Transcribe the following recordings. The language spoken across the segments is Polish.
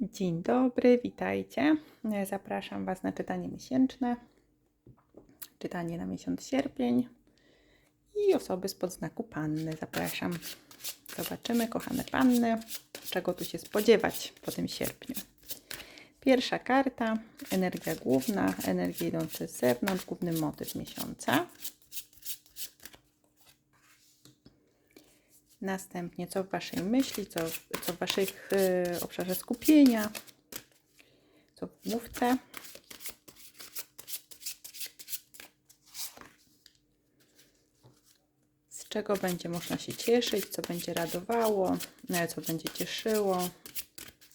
Dzień dobry, witajcie. Zapraszam Was na czytanie miesięczne. Czytanie na miesiąc sierpień i osoby spod znaku panny. Zapraszam. Zobaczymy, kochane panny, czego tu się spodziewać po tym sierpniu. Pierwsza karta, energia główna, energia idąca z zewnątrz, główny motyw miesiąca. Następnie, co w Waszej myśli, co, co w Waszych y, obszarze skupienia, co w główce. Z czego będzie można się cieszyć, co będzie radowało, e, co będzie cieszyło,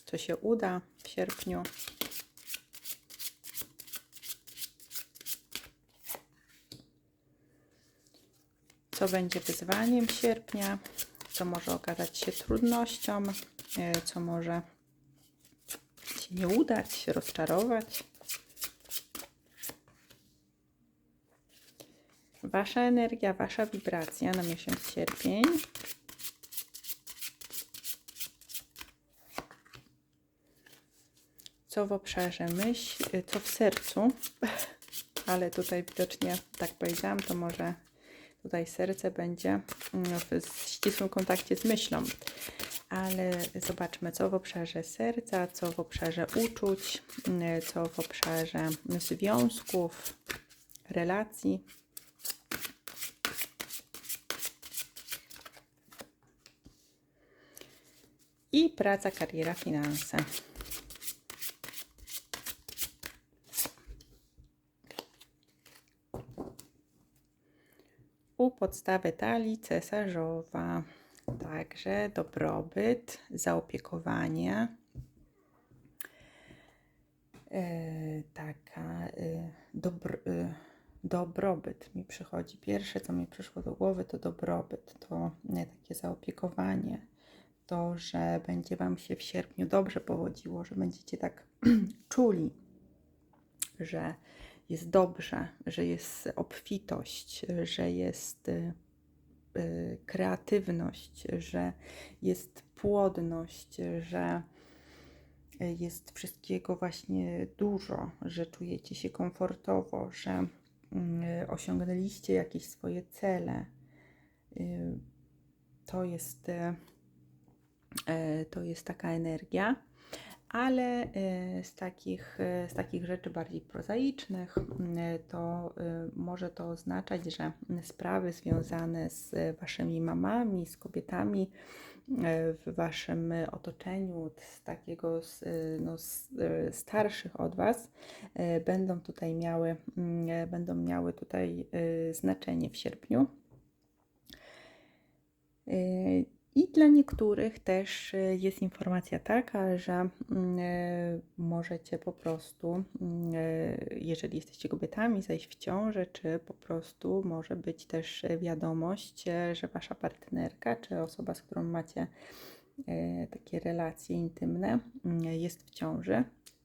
co się uda w sierpniu. co będzie wyzwaniem sierpnia, co może okazać się trudnością, e, co może się nie udać, się rozczarować. Wasza energia, wasza wibracja na miesiąc sierpień. Co w obszarze myśl, co w sercu, ale tutaj widocznie, tak powiedziałam, to może Tutaj serce będzie mm, w ścisłym kontakcie z myślą. Ale zobaczmy, co w obszarze serca, co w obszarze uczuć, mm, co w obszarze związków, relacji. I praca, kariera, finanse. U podstawy talii cesarzowa. Także dobrobyt, zaopiekowanie. Yy, taka yy, dobr, yy, dobrobyt mi przychodzi. Pierwsze, co mi przyszło do głowy, to dobrobyt, to nie, takie zaopiekowanie. To, że będzie Wam się w sierpniu dobrze powodziło, że będziecie tak czuli, że jest dobrze, że jest obfitość, że jest y, y, kreatywność, że jest płodność, że jest wszystkiego właśnie dużo, że czujecie się komfortowo, że mm, osiągnęliście jakieś swoje cele. Y, to jest, to jest taka energia ale y, z takich, y, z takich rzeczy bardziej prozaicznych y, to może to oznaczać, że sprawy związane z waszymi mamami, z kobietami w waszym otoczeniu, z takiego no, z starszych od was, będą tutaj miały, będą miały tutaj znaczenie w sierpniu. I dla niektórych też y, jest informacja taka, że mm, y, możecie po prostu, mm, y, jeżeli jesteście kobietami, zajść w ciążę, czy po prostu może być też wiadomość, że wasza partnerka, czy osoba, z którą macie takie relacje intymne, mm, jest w ciąży,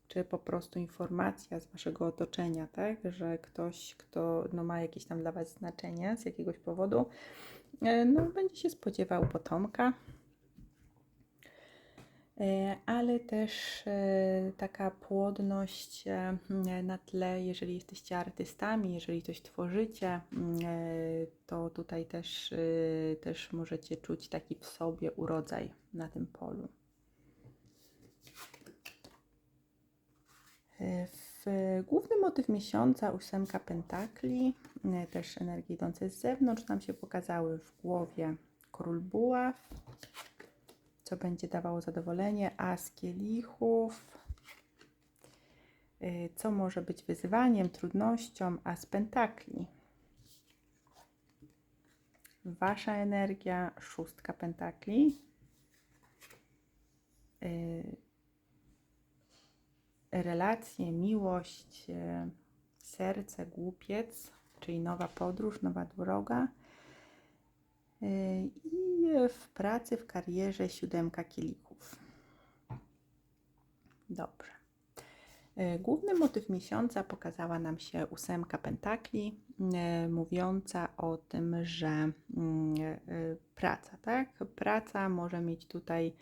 czy po prostu informacja z waszego otoczenia, tak, że ktoś, kto no, ma jakieś tam dla was znaczenie z jakiegoś powodu, no, będzie się spodziewał potomka. E, ale też e, taka płodność na tle, jeżeli jesteście artystami, jeżeli coś tworzycie, to tutaj też, też możecie czuć taki w sobie urodzaj na tym polu. Główny motyw miesiąca ósemka pentakli, e, też energie idące z zewnątrz nam się pokazały w głowie król buław, co będzie dawało zadowolenie, as kielichów, e, co może być wyzwaniem, trudnością, as pentakli. Wasza energia, szóstka pentakli, e, relacje, miłość, e, serce, głupiec, czyli nowa podróż, nowa droga. E, I w pracy, w karierze siódemka kielichów. Dobrze. E, główny motyw miesiąca pokazała nam się ósemka pentakli, mówiąca o tym, że mm, praca, tak? Praca może mieć tutaj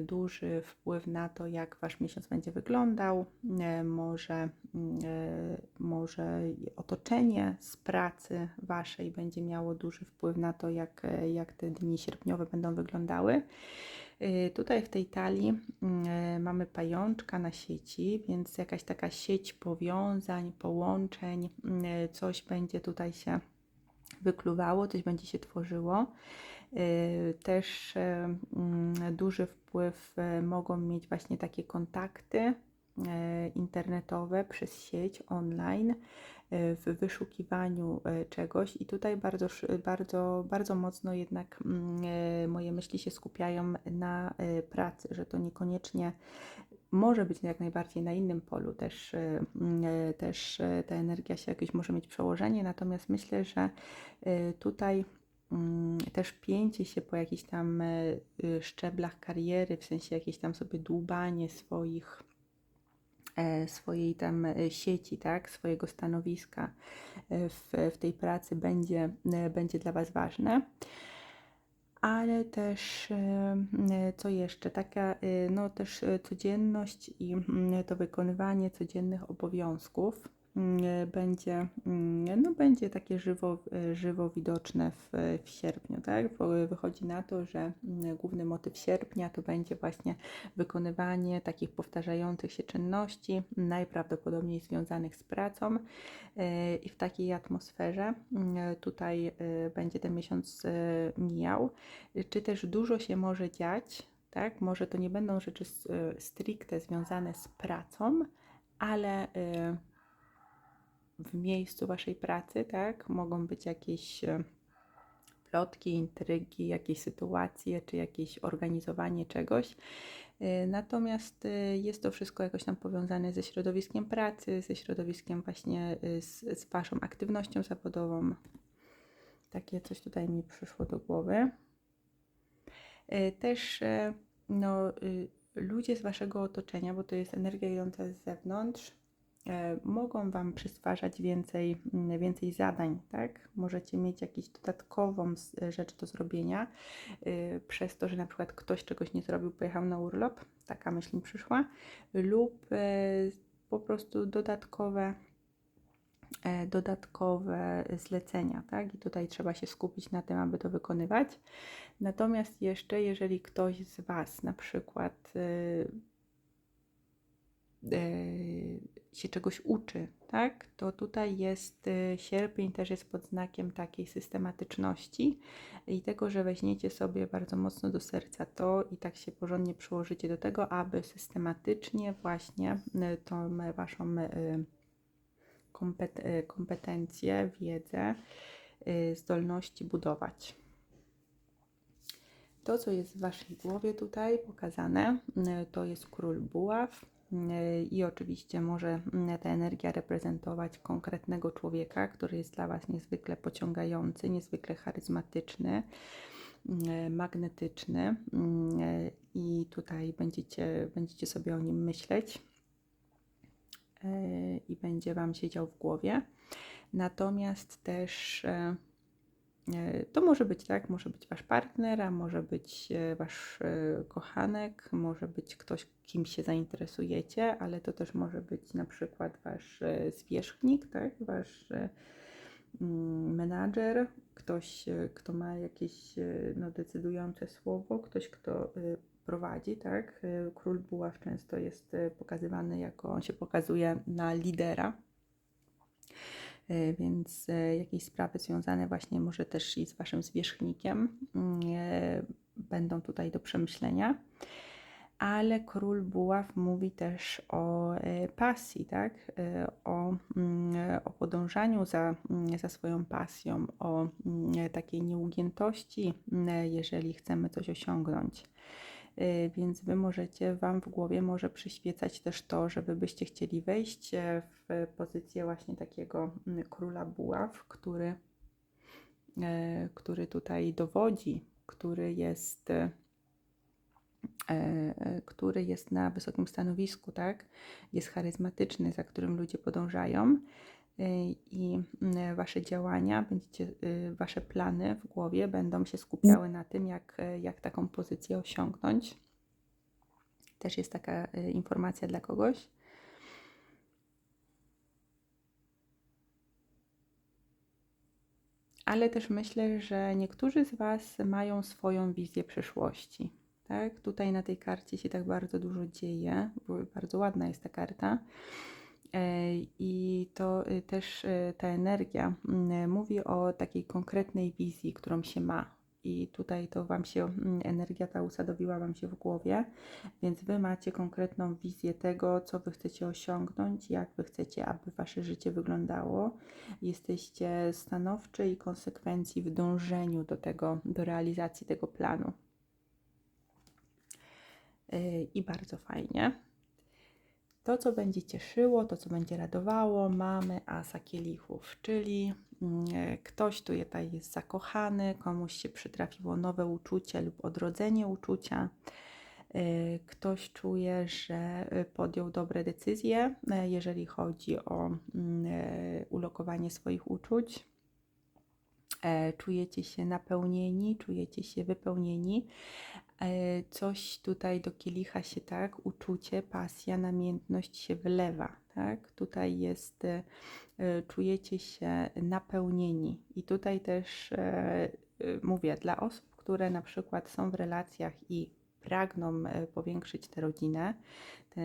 duży wpływ na to, jak Wasz miesiąc będzie wyglądał. E, Może, mm, e, może otoczenie z pracy Waszej będzie miało duży wpływ na to, jak, e, jak te dni sierpniowe będą wyglądały. Tutaj w tej talii mm, e, mamy pajączka na sieci, więc jakaś taka sieć powiązań, połączeń, mm, e, coś będzie tutaj się wykluwało, coś będzie się tworzyło. Y, Też e, mm, duży wpływ e, mogą mieć właśnie takie kontakty internetowe przez sieć online w wyszukiwaniu czegoś. I tutaj bardzo, bardzo, bardzo mocno jednak mm, moje myśli się skupiają na pracy, że to niekoniecznie może być jak najbardziej na innym polu. Też, mm, też ta energia się jakieś może mieć przełożenie, natomiast myślę, że tutaj też pięcie się po jakichś tam e, y, szczeblach kariery, w sensie jakieś tam sobie dłubanie swoich e, swojej tam e, sieci, tak, swojego stanowiska w, w tej pracy będzie, będzie dla Was ważne. Ale też, co jeszcze, taka no też codzienność i mm, to wykonywanie codziennych obowiązków. mm, będzie, mm, no będzie takie żywo, e, żywo widoczne w, w sierpniu, tak? Wychodzi na to, że mm, główny motyw sierpnia to będzie właśnie wykonywanie takich powtarzających się czynności, najprawdopodobniej związanych z pracą e, i w takiej atmosferze mm, tutaj e, będzie ten miesiąc e, mijał. Czy też dużo się może dziać, tak? Może to nie będą rzeczy e, stricte związane z pracą, ale e, w miejscu Waszej pracy, tak? Mogą być jakieś e, plotki, intrygi, jakieś sytuacje, czy jakieś organizowanie czegoś. E, Natomiast e, jest to wszystko jakoś tam powiązane ze środowiskiem pracy, ze środowiskiem właśnie z, z Waszą aktywnością zawodową. Takie coś tutaj mi przyszło do głowy. Też no, y, ludzie z Waszego otoczenia, bo to jest energia idąca z zewnątrz, mogą Wam przysparzać więcej, mm, więcej zadań, tak? Możecie mieć jakąś dodatkową s- rzecz do zrobienia y, przez to, że na przykład ktoś czegoś nie zrobił, pojechał na urlop, taka myśl mi przyszła, lub e, po prostu dodatkowe e, dodatkowe zlecenia, tak? I tutaj trzeba się skupić na tym, aby to wykonywać. Natomiast jeszcze, jeżeli ktoś z Was na przykład się czegoś uczy, tak? To tutaj jest y, sierpień też jest pod znakiem takiej systematyczności i tego, że weźmiecie sobie bardzo mocno do serca to i tak się porządnie przyłożycie do tego, aby systematycznie właśnie y, tą Waszą y, kompet- kompetencje, wiedzę, zdolności budować. To, co jest w Waszej głowie tutaj pokazane, to jest król buław. Y, I oczywiście może y, ta energia reprezentować konkretnego człowieka, który jest dla Was niezwykle pociągający, niezwykle charyzmatyczny, y, magnetyczny. y, I tutaj będziecie, będziecie sobie o nim myśleć i będzie Wam siedział w głowie. Natomiast też e, e, to może być tak, może być Wasz partner, a może być e, Wasz e, kochanek, może być ktoś, kim się zainteresujecie, ale to też może być na przykład Wasz e, zwierzchnik, tak? Wasz e, mm, menadżer, ktoś, e, kto ma jakieś e, no, decydujące słowo, ktoś, kto e, prowadzi, tak? E, Król buław często jest e, pokazywany jako, on się pokazuje na lidera, E, więc e, jakieś sprawy związane właśnie może też i z Waszym zwierzchnikiem mm, e, będą tutaj do przemyślenia. Ale król buław mówi też o e, pasji, tak? E, O, mm, e, o podążaniu za, mm, za swoją pasją, o e, takiej nieugiętości, jeżeli chcemy coś osiągnąć. Y, Więc Wy możecie, Wam w głowie może przyświecać też to, że Wy byście chcieli wejść e, w pozycję właśnie takiego mm, króla buław, który, e, który tutaj dowodzi, który jest, e, który jest na wysokim stanowisku, tak? Jest charyzmatyczny, za którym ludzie podążają. Y, I mm, Wasze działania, będziecie, y, Wasze plany w głowie będą się skupiały na tym, jak, jak taką pozycję osiągnąć. Też jest taka y, informacja dla kogoś. Ale też myślę, że niektórzy z Was mają swoją wizję przyszłości. Tak? Tutaj na tej karcie się tak bardzo dużo dzieje, bardzo ładna jest ta karta. E, I to y, też y, ta energia mm, mówi o takiej konkretnej wizji, którą się ma. I tutaj to Wam się, mm, energia ta usadowiła Wam się w głowie, więc Wy macie konkretną wizję tego, co Wy chcecie osiągnąć, jak Wy chcecie, aby Wasze życie wyglądało. Jesteście stanowczy i konsekwencji w dążeniu do tego, do realizacji tego planu. Y, I bardzo fajnie. To, co będzie cieszyło, to, co będzie radowało, mamy asa kielichów, czyli mm, ktoś tu jest zakochany, komuś się przytrafiło nowe uczucie lub odrodzenie uczucia. Y, Ktoś czuje, że podjął dobre decyzje, jeżeli chodzi o mm, ulokowanie swoich uczuć. E, Czujecie się napełnieni, czujecie się wypełnieni, E, coś tutaj do kielicha się tak, uczucie, pasja, namiętność się wylewa, tak? Tutaj jest, e, czujecie się napełnieni i tutaj też mówię dla osób, które na przykład są w relacjach i pragną powiększyć tę rodzinę, te,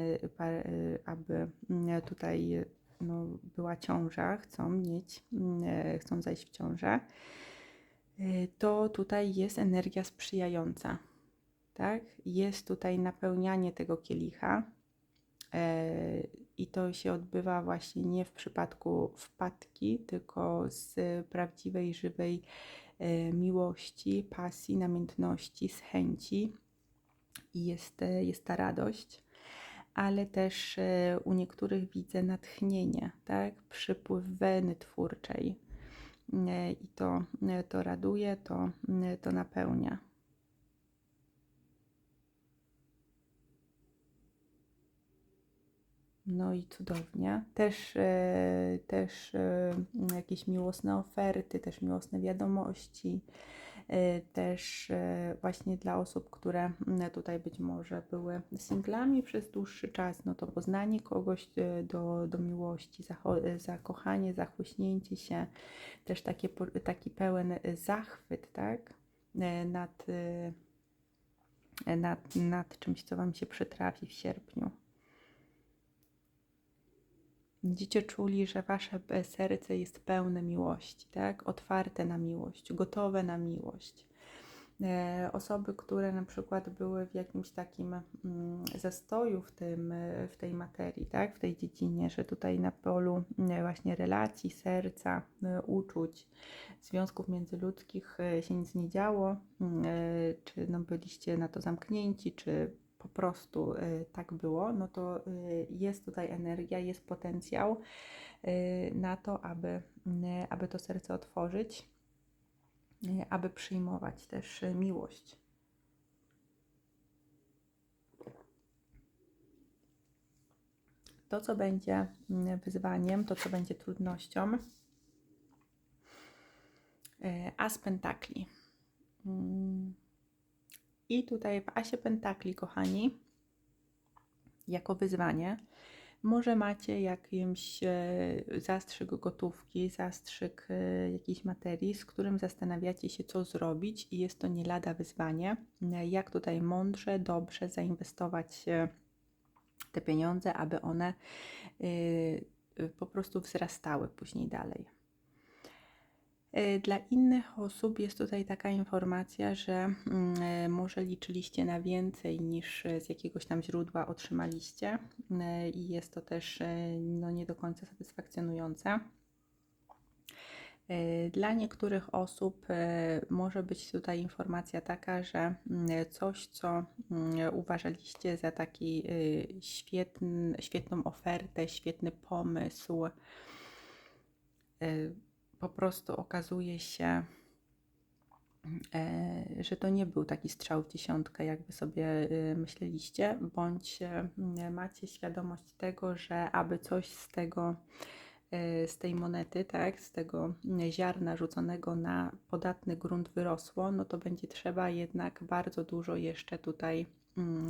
aby mm, tutaj no, była ciąża, chcą mieć, mm, chcą zajść w ciążę, to tutaj jest energia sprzyjająca tak? Jest tutaj napełnianie tego kielicha e, i to się odbywa właśnie nie w przypadku wpadki, tylko z prawdziwej, żywej e, miłości, pasji, namiętności, z chęci i jest, e, jest ta radość. Ale też u niektórych widzę natchnienie, tak? przypływ weny twórczej. I to, to raduje, to, to napełnia. No i cudownie. Też, e, też e, jakieś miłosne oferty, też miłosne wiadomości, e, też właśnie dla osób, które tutaj być może były singlami przez dłuższy czas, no to poznanie kogoś do, do miłości, zakochanie, zachłyśnięcie się, też takie, taki pełen zachwyt, tak, nad, nad, nad czymś, co Wam się przytrafi w sierpniu. Będziecie czuli, że wasze serce jest pełne miłości, tak? Otwarte na miłość, gotowe na miłość. E, osoby, które na przykład były w jakimś takim mm, zastoju w, tym, w tej materii, tak? w tej dziedzinie, że tutaj na polu e, właśnie relacji, serca, e, uczuć, związków międzyludzkich się nic nie działo, mm, czy no byliście na to zamknięci, czy po prostu y, tak było, no to y, jest tutaj energia, jest potencjał y, na to, aby, aby to serce otworzyć, aby przyjmować też miłość. To, co będzie wyzwaniem, to, co będzie trudnością, as pentakli. I tutaj w Asie Pentakli, kochani, jako wyzwanie, może macie jakiś e, zastrzyk gotówki, zastrzyk e, jakiejś materii, z którym zastanawiacie się, co zrobić, i jest to nie lada wyzwanie, e, jak tutaj mądrze, dobrze zainwestować te pieniądze, aby one po prostu wzrastały później dalej. E, dla innych osób jest tutaj taka informacja, że mm, e, może liczyliście na więcej niż z jakiegoś tam źródła otrzymaliście e, i jest to też no, nie do końca satysfakcjonujące. Dla niektórych osób może być tutaj informacja taka, że mm, coś, co mm, uważaliście za taki świetny, świetną ofertę, świetny pomysł, po prostu okazuje się, e, że to nie był taki strzał w dziesiątkę, jakby sobie e, myśleliście, bądź e, macie świadomość tego, że aby coś z tego, z tej monety, tak, z tego ziarna rzuconego na podatny grunt wyrosło, no to będzie trzeba jednak bardzo dużo jeszcze tutaj mm,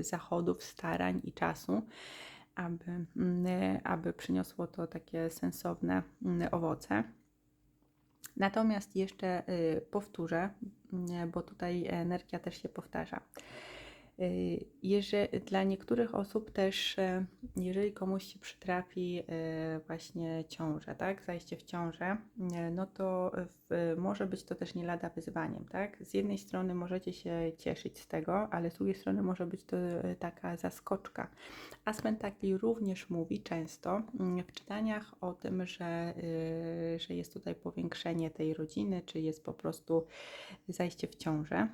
zachodów, starań i czasu, aby, mm, aby przyniosło to takie sensowne mm, owoce. Natomiast jeszcze y, powtórzę, bo tutaj energia też się powtarza. Y, jeżeli, dla niektórych osób też, y, jeżeli komuś się przytrafi y, właśnie ciąża, tak, zajście w ciążę, no to w, może być to też nie lada wyzwaniem, tak. Z jednej strony możecie się cieszyć z tego, ale z drugiej strony może być to taka zaskoczka. Aspen Takli również mówi często mm, w czytaniach o tym, że, że jest tutaj powiększenie tej rodziny, czy jest po prostu zajście w ciążę.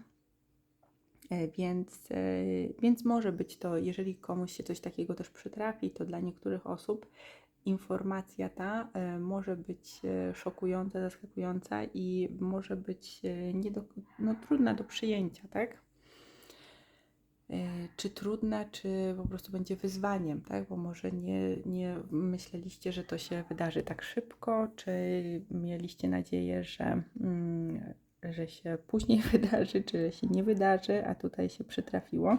E, więc, e, więc może być to, jeżeli komuś się coś takiego też przytrafi, to dla niektórych osób informacja ta e, może być szokująca, zaskakująca i może być nie do, no, trudna do przyjęcia, tak? Czy trudna, czy po prostu będzie wyzwaniem, tak? Bo może nie, nie myśleliście, że to się wydarzy tak szybko, czy mieliście nadzieję, że. Mm, że się później wydarzy, czy że się nie wydarzy, a tutaj się przytrafiło.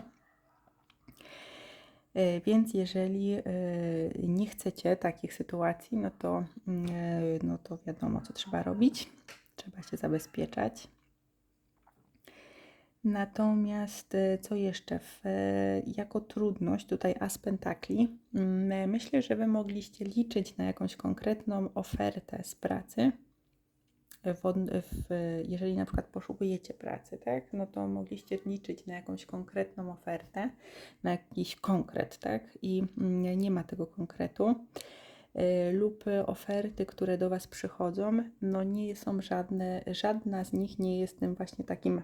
E, więc jeżeli e, nie chcecie takich sytuacji, no to, mm, e, no to wiadomo, co trzeba robić. Trzeba się zabezpieczać. Natomiast co jeszcze? W, jako trudność tutaj aspentakli, mm, myślę, że Wy mogliście liczyć na jakąś konkretną ofertę z pracy, w, jeżeli na przykład poszukujecie pracy, tak, no to mogliście liczyć na jakąś konkretną ofertę, na jakiś konkret, tak, i nie ma tego konkretu. Y, lub oferty, które do Was przychodzą, no nie są żadne, żadna z nich nie jest tym właśnie takim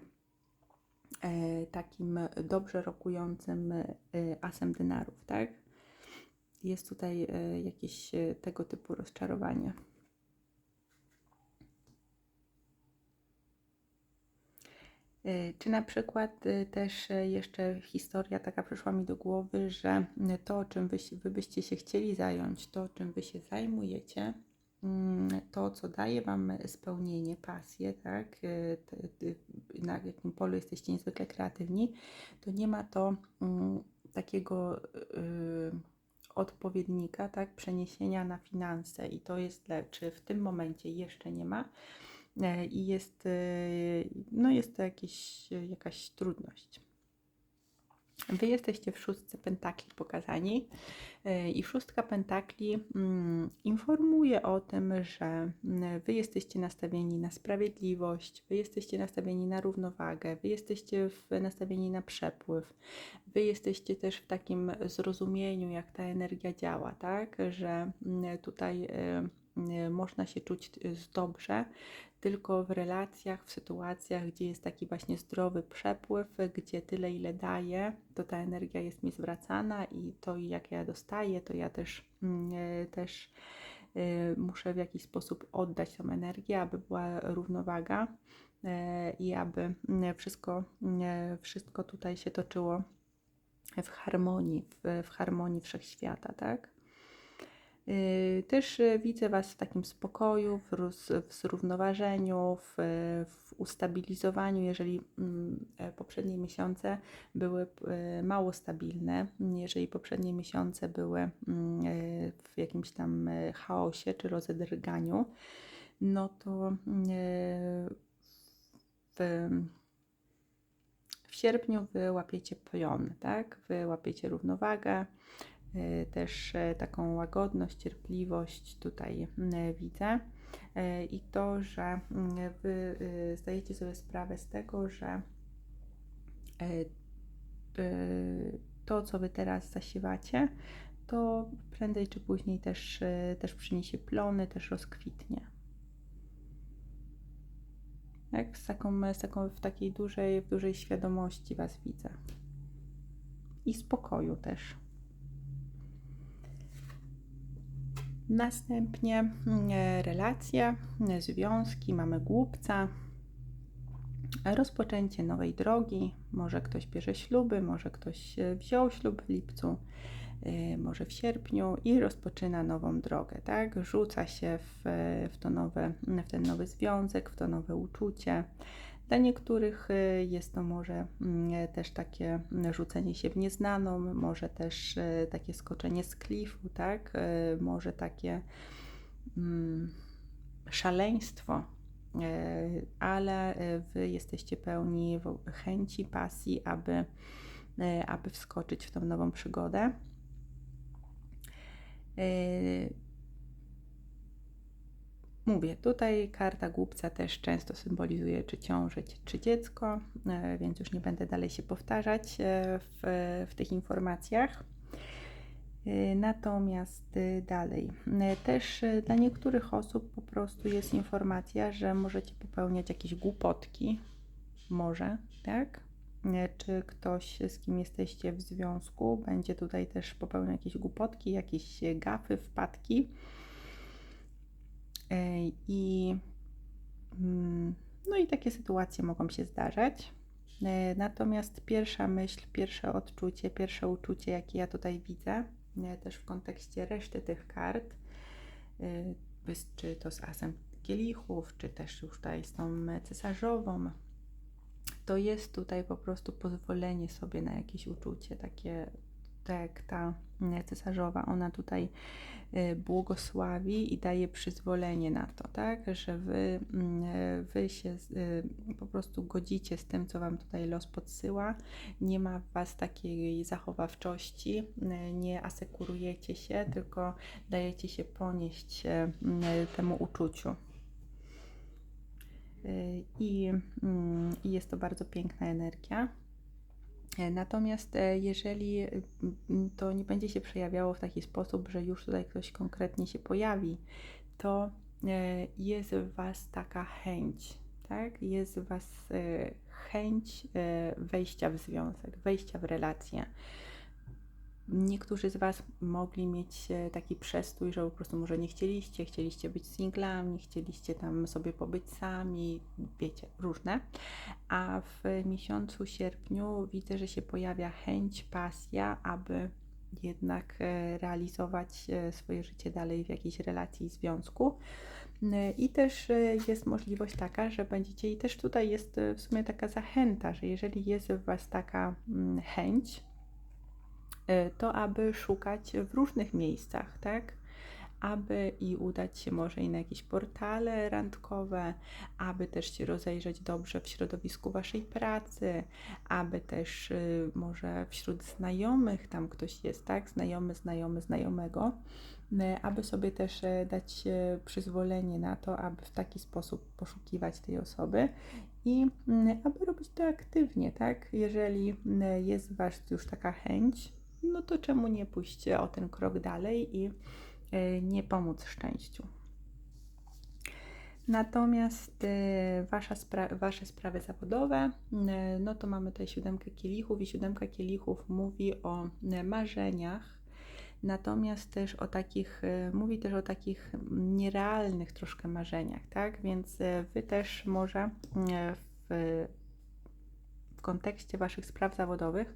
e, takim dobrze rokującym e, asem dynarów, tak? Jest tutaj e, jakieś tego typu rozczarowanie. Czy na przykład y, też y, jeszcze historia taka przyszła mi do głowy, że to, czym wy, wy byście się chcieli zająć, to, czym wy się zajmujecie, mm, to, co daje Wam spełnienie, pasję, tak, na jakim polu jesteście niezwykle kreatywni, to nie ma to mm, takiego odpowiednika, tak, przeniesienia na finanse i to jest, czy w tym momencie jeszcze nie ma, i jest, e, no jest to jakieś, jakaś trudność. Wy jesteście w szóstce pentakli pokazani e, i szóstka pentakli mm, informuje o tym, że mm, wy jesteście nastawieni na sprawiedliwość, wy jesteście nastawieni na równowagę, wy jesteście nastawieni na przepływ, wy jesteście też w takim zrozumieniu, jak ta energia działa, tak, że mm, tutaj można się czuć dobrze, tylko w relacjach, w sytuacjach, gdzie jest taki właśnie zdrowy przepływ, gdzie tyle ile daję, to ta energia jest mi zwracana i to jak ja dostaję, to ja też, mm, e, też muszę w jakiś sposób oddać tą energię, aby była równowaga i aby mm, wszystko, mm, wszystko tutaj się toczyło w harmonii, w, w harmonii wszechświata, tak? Y, też y, widzę Was w takim spokoju, w, roz, w zrównoważeniu, w, w, ustabilizowaniu, jeżeli mm, e, poprzednie miesiące były e, mało stabilne, jeżeli poprzednie miesiące były mm, e, w jakimś tam chaosie czy rozedrganiu, no to mm, w, w sierpniu Wy łapiecie pion, tak? Wy łapiecie równowagę, też e, taką łagodność, cierpliwość tutaj widzę. E, I to, że Wy zdajecie sobie sprawę z tego, że to, co Wy teraz zasiewacie, to prędzej czy później też, też przyniesie plony, też rozkwitnie. Jak z taką, z taką w takiej dużej, w dużej świadomości Was widzę. I spokoju też. Następnie mm, relacje, związki, mamy głupca, rozpoczęcie nowej drogi. Może ktoś bierze śluby, może ktoś wziął ślub w lipcu, może w sierpniu i rozpoczyna nową drogę, tak? Rzuca się w, w, to nowe, w ten nowy związek, w to nowe uczucie. Dla niektórych y, jest to może mm, też takie rzucenie się w nieznaną, może też y, takie skoczenie z klifu, tak? Y, może takie mm, szaleństwo, ale wy jesteście pełni chęci, pasji, aby, aby wskoczyć w tą nową przygodę. Mówię, tutaj karta głupca też często symbolizuje czy ciążę, czy dziecko, e, więc już nie będę dalej się powtarzać e, w, w tych informacjach. E, natomiast dalej, też dla niektórych osób po prostu jest informacja, że możecie popełniać jakieś głupotki, może, tak? Czy ktoś, z kim jesteście w związku, będzie tutaj też popełniał jakieś głupotki, jakieś gafy, wpadki I, mm, no i takie sytuacje mogą się zdarzać. E, natomiast pierwsza myśl, pierwsze odczucie, pierwsze uczucie, jakie ja tutaj widzę, e, też w kontekście reszty tych kart, czy to z asem kielichów, czy też już tutaj z tą cesarzową, to jest tutaj po prostu pozwolenie sobie na jakieś uczucie, takie tak ta cesarzowa, ona tutaj y, błogosławi i daje przyzwolenie na to, tak, że wy, mm, wy się y, po prostu godzicie z tym, co wam tutaj los podsyła, nie ma w was takiej zachowawczości, y, nie asekurujecie się, tylko dajecie się ponieść temu uczuciu. I, mm, I jest to bardzo piękna energia. E, natomiast e, jeżeli to nie będzie się przejawiało w taki sposób, że już tutaj ktoś konkretnie się pojawi, to e, jest w Was taka chęć, tak? Jest w Was chęć wejścia w związek, wejścia w relację. Niektórzy z Was mogli mieć taki przestój, że po prostu może nie chcieliście, chcieliście być singlami, chcieliście tam sobie pobyć sami, wiecie, różne. A w miesiącu sierpniu widzę, że się pojawia chęć, pasja, aby jednak e, realizować e, swoje życie dalej w jakiejś relacji i związku. E, I też jest możliwość taka, że będziecie, i też tutaj jest w sumie taka zachęta, że jeżeli jest w Was taka mm, chęć, to aby szukać w różnych miejscach, tak? Aby i udać się może i na jakieś portale randkowe, aby też się rozejrzeć dobrze w środowisku waszej pracy, aby też y, może wśród znajomych tam ktoś jest, tak? Znajomy, znajomy, znajomego, y, aby sobie też dać przyzwolenie na to, aby w taki sposób poszukiwać tej osoby i aby robić to aktywnie, tak? Jeżeli jest Was już taka chęć, no to czemu nie pójść o ten krok dalej i e, nie pomóc szczęściu. Natomiast e, wasza spra Wasze sprawy zawodowe, e, no to mamy tutaj siódemkę kielichów i siódemka kielichów mówi o marzeniach, natomiast też o takich, mówi też o takich nierealnych troszkę marzeniach, tak? Więc Wy też może w kontekście Waszych spraw zawodowych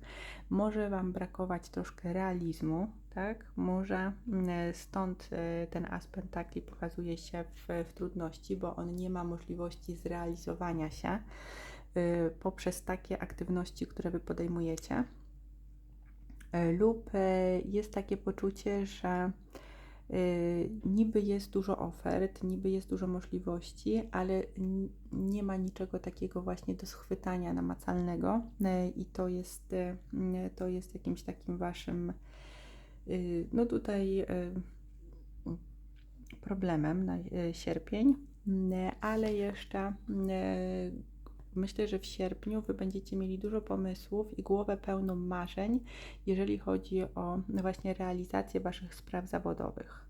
może Wam brakować troszkę realizmu, tak? Może mm, stąd e, ten aspekt pentakli pokazuje się w, w trudności, bo on nie ma możliwości zrealizowania się y, poprzez takie aktywności, które Wy podejmujecie. Y, lub jest takie poczucie, że niby jest dużo ofert, niby jest dużo możliwości, ale nie ma niczego takiego właśnie do schwytania namacalnego y, i to jest, y, to jest jakimś takim waszym, no tutaj problemem na sierpień, ale jeszcze Myślę, że w sierpniu Wy będziecie mieli dużo pomysłów i głowę pełną marzeń, jeżeli chodzi o właśnie realizację Waszych spraw zawodowych.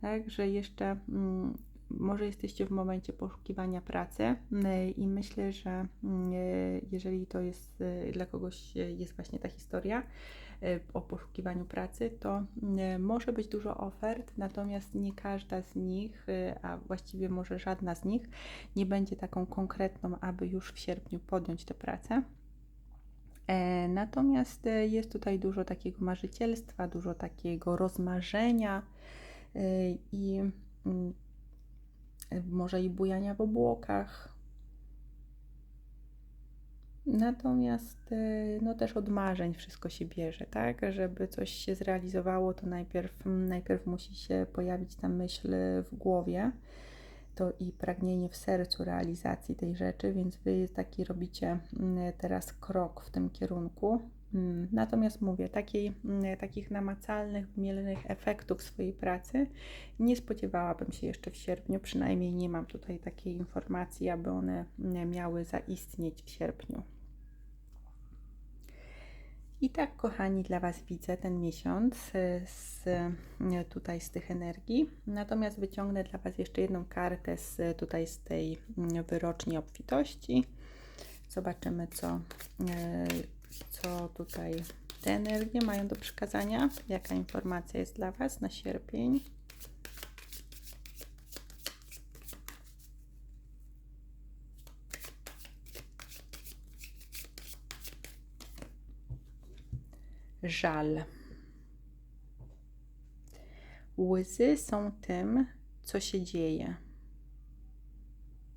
Także jeszcze mm, może jesteście w momencie poszukiwania pracy mm, i myślę, że mm, jeżeli to jest y, dla kogoś y, jest właśnie ta historia, o poszukiwaniu pracy, to y, może być dużo ofert, natomiast nie każda z nich, y, a właściwie może żadna z nich, nie będzie taką konkretną, aby już w sierpniu podjąć tę pracę. E, natomiast jest tutaj dużo takiego marzycielstwa, dużo takiego rozmarzenia i mm, może i bujania w obłokach, Natomiast y, no też od marzeń wszystko się bierze, tak? Żeby coś się zrealizowało, to najpierw, najpierw musi się pojawić ta myśl w głowie, to i pragnienie w sercu realizacji tej rzeczy, więc Wy taki robicie mm, teraz krok w tym kierunku. Mm, Natomiast mówię, takiej, mm, takich namacalnych, wymiernych efektów swojej pracy nie spodziewałabym się jeszcze w sierpniu, przynajmniej nie mam tutaj takiej informacji, aby one miały zaistnieć w sierpniu. I tak, kochani, dla Was widzę ten miesiąc y, z, y, tutaj z tych energii. Natomiast wyciągnę dla Was jeszcze jedną kartę z, tutaj z tej wyroczni obfitości. Zobaczymy, co, y, co tutaj te energie mają do przekazania. Jaka informacja jest dla Was na sierpień. Żal. Łzy są tym, co się dzieje,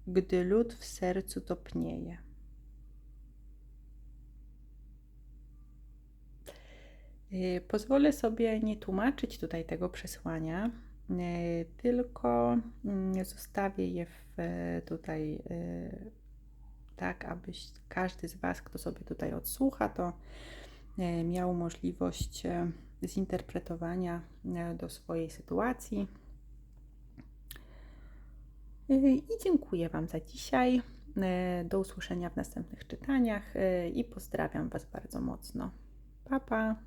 gdy lód w sercu topnieje. Y, Pozwolę sobie nie tłumaczyć tutaj tego przesłania, y, tylko mm, zostawię je w, e, tutaj tak, abyś każdy z Was, kto sobie tutaj odsłucha, to miał możliwość e, zinterpretowania e, do swojej sytuacji. I dziękuję Wam za dzisiaj. E, Do usłyszenia w następnych czytaniach e, i pozdrawiam Was bardzo mocno. Pa, pa!